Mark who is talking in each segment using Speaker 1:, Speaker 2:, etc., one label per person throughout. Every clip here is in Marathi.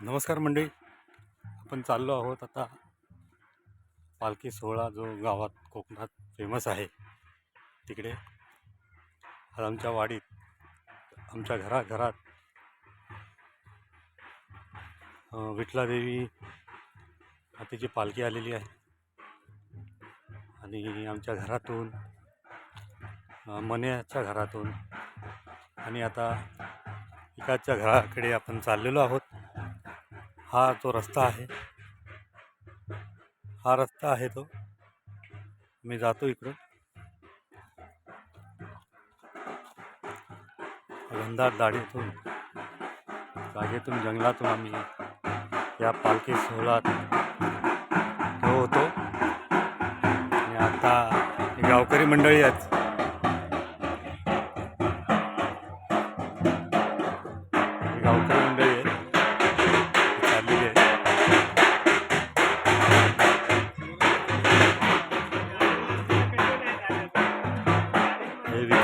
Speaker 1: नमस्कार मंडळी. आपण चाललो आहोत आता पालखी सोहळा जो गावात कोकणात फेमस आहे. तिकडे आज आमच्या वाडीत आमच्या घराघरात अं, विठलादेवी पालखी आलेली आहे. आणि आमच्या घरातून मन्याच्या घरातून आणि आता एकाच्या घराकडे आपण चाललेलो आहोत. हा जो रस्ता आहे हा रस्ता आहे तो. मी जातो इकडून. घनदार दाढीतून जागेतून जंगलातून आम्ही या पालखी सोहळ्यात तो होतो. आणि आता गावकरी मंडळी आहेत. गावकरी मंडळी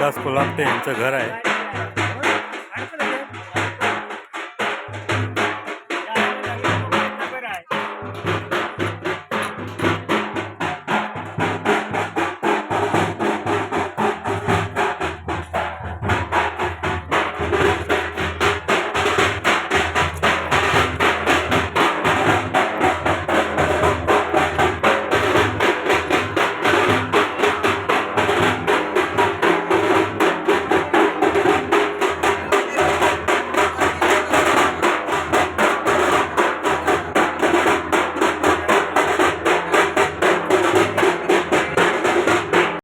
Speaker 1: विकास कोल्हापटे यांचं घर आहे.